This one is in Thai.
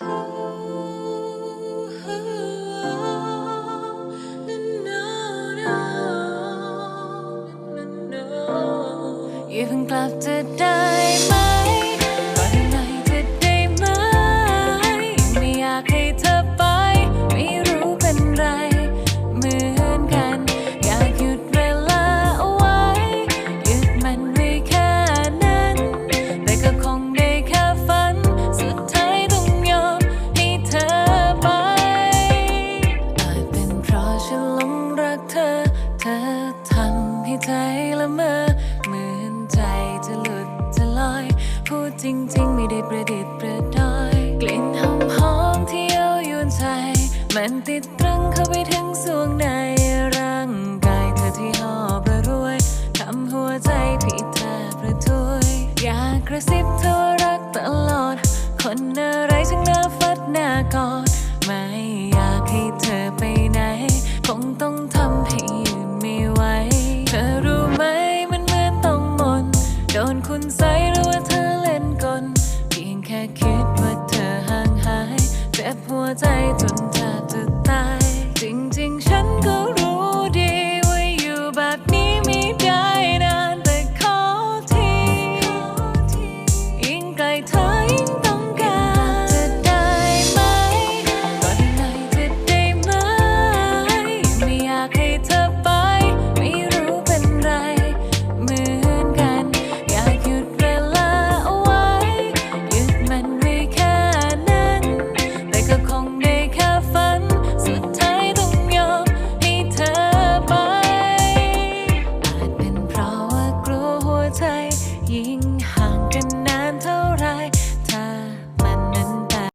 อย่าเใจละเมอเหมือนใจจะหลุดจะลอย พูดจริง ๆ ไม่ได้ประดิษฐ์ประดอย กลิ่นหอมหอมที่เย้ายวนใจ มันติดตรึงเข้าไปถึงสวงในร่างกายเธอที่หอบระรวยทำหัวใจพี่แทบระทวยอยากกระซิบเธอรักตลอด คนอะไรช่างน่า คุณใสหรือว่าเธอเล่นกลเพียงแค่คิดว่าเธอห่างหาย เจ็บหัวใจจนเธอจะตาย yin